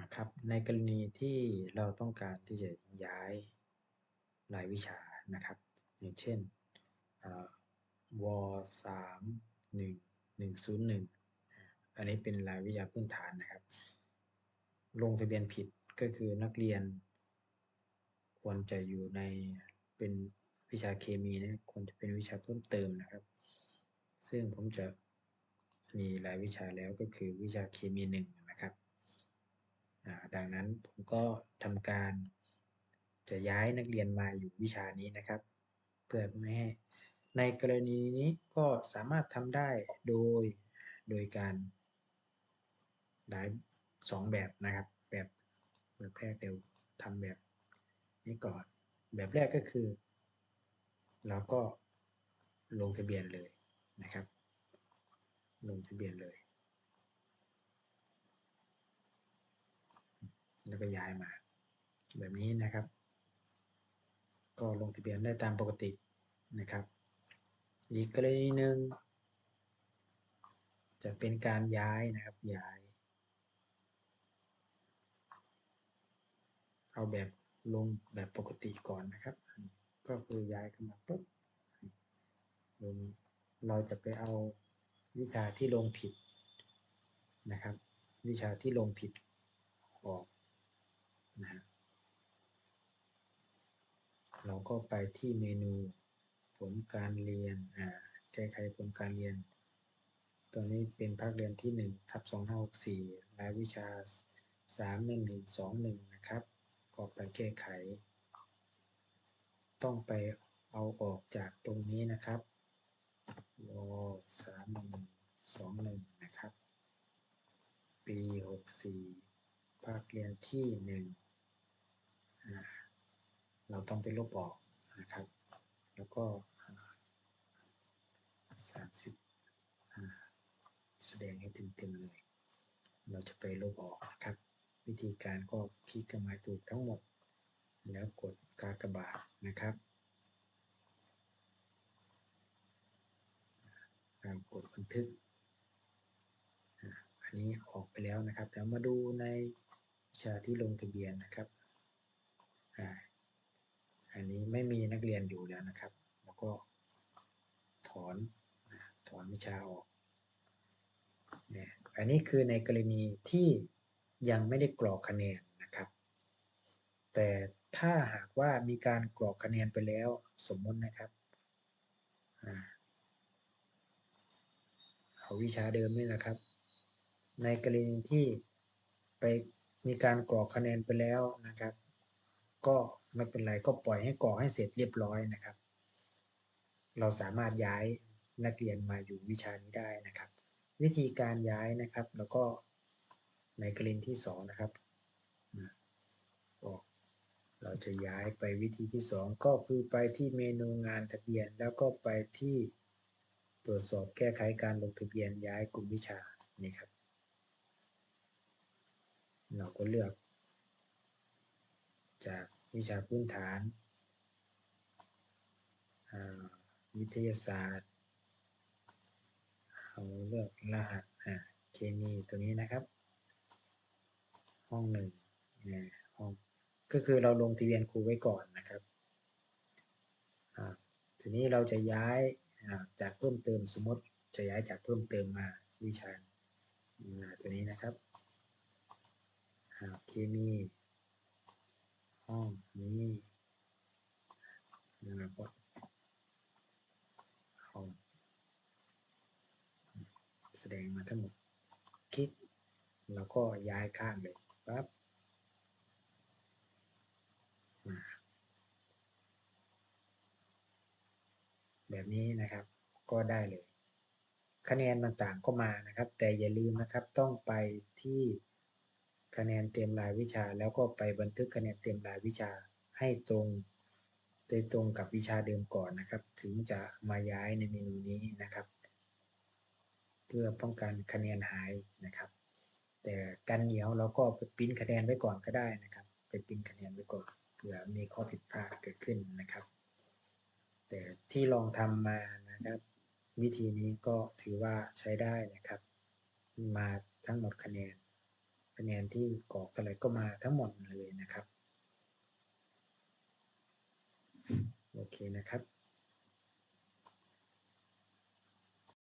นะครับ ในกรณีที่เราต้องการที่จะย้ายรายวิชานะครับ อย่างเช่นวสามหนึ่งหนึ่งศูนย์หนึ่งอันนี้เป็นรายวิชาพื้นฐานนะครับ ลงทะเบียนผิดก็คือนักเรียน ควรจะอยู่ในเป็นวิชาเคมีนะควรจะเป็นวิชาเพิ่มเติมนะครับ ซึ่งผมจะมีรายวิชาแล้วก็คือวิชาเคมีหนึ่ง ดังนั้นผมก็ทำการจะย้ายนักเรียนมาอยู่วิชานี้นะครับ เพื่อไม่ให้ในกรณีนี้ก็สามารถทำได้โดยโดยการหลายสองแบบนะครับ แบบแบบแรกเดี๋ยวทำแบบนี้ก่อน แบบแรกก็คือ เราก็ลงทะเบียนเลยนะครับ ลงทะเบียนเลย แล้วก็ย้ายมา แบบนี้นะครับ ก็ลงทะเบียนได้ตามปกตินะครับ อีกกรณีหนึ่งจะเป็นการย้ายนะครับย้าย เอาแบบลงแบบปกติก่อนนะครับ ก็คือย้ายขึ้นมาปุ๊บลงเราจะไปเอาวิชาที่ลงผิดนะครับ วิชาที่ลงผิดออก นะเราก็ไปที่เมนูผลการเรียนอ่าแก้ไขผลการเรียน ตัวนี้เป็นภาคเรียนที่1ทับ2564รายวิชา 31121 นะครับ ก็ไปแก้ไข ต้องไปเอาออกจากตรงนี้นะครับวสามหนึ่งสองหนึ่งนะครับ ปีหกสี่ภาคเรียนที่หนึ่ง เราต้องไปลบออกนะครับ แล้วก็สามสิบแสดงให้เต็มๆเลย เราจะไปลบออกนะครับ วิธีการก็คลิกเครื่องหมายถูกทั้งหมด แล้วกดกากบาทนะครับกดบันทึก อันนี้ออกไปแล้วนะครับ เดี๋ยวมาดูในวิชาที่ลงทะเบียนนะครับ อันนี้ไม่มีนักเรียนอยู่แล้วนะครับ แล้วก็ถอนถอนวิชาออกเนี่ยอันนี้คือในกรณีที่ยังไม่ได้กรอกคะแนนนะครับ แต่ถ้าหากว่ามีการกรอกคะแนนไปแล้วสมมตินะครับเอาวิชาเดิมนี่นะครับ ในกรณีที่ไปมีการกรอกคะแนนไปแล้วนะครับ ก็ไม่เป็นไรก็ปล่อยให้กรอให้เสร็จเรียบร้อยนะครับ เราสามารถย้ายนักเรียนมาอยู่วิชานี้ได้นะครับ วิธีการย้ายนะครับ แล้วก็ในกรณีที่2นะครับเราจะย้ายไปวิธีที่ 2 ก็คือไปที่เมนูงานทะเบียน แล้วก็ไปที่ตรวจสอบแก้ไขการลงทะเบียนย้ายกลุ่มวิชานี่ครับเราก็เลือก จากวิชาพื้นฐานวิทยาศาสตร์เราเลือกรหัสเคมีตัวนี้นะครับ ห้องหนึ่งห้องก็คือเราลงทะเบียนครูไว้ก่อนนะครับทีนี้เราจะย้ายจากเพิ่มเติมสมมติจะย้ายจากเพิ่มเติมมาวิชาตัวนี้นะครับเคมี ห้องนี้แล้วก็ห้องแสดงมาทั้งหมด คลิก แล้วก็ย้ายข้างเลยปั๊บแบบนี้นะครับก็ได้เลย คะแนนต่างๆก็มานะครับ แต่อย่าลืมนะครับต้องไปที่ คะแนนเต็มรายวิชา แล้วก็ไปบันทึกคะแนนเต็มรายวิชาให้ตรงโดยตรงกับวิชาเดิมก่อนนะครับ ถึงจะมาย้ายในเมนูนี้นะครับ เพื่อป้องกันคะแนนหายนะครับ แต่กันเหนียวเราก็ไปปิ้นคะแนนไว้ก่อนก็ได้นะครับ ไปปิ้นคะแนนไว้ก่อนเผื่อมีข้อผิดพลาดเกิดขึ้นนะครับ แต่ที่ลองทำมานะครับ วิธีนี้ก็ถือว่าใช้ได้นะครับ มาทั้งหมดคะแนน คะแนนที่กรอกอะไรก็มาทั้งหมดเลยนะครับ โอเคนะครับ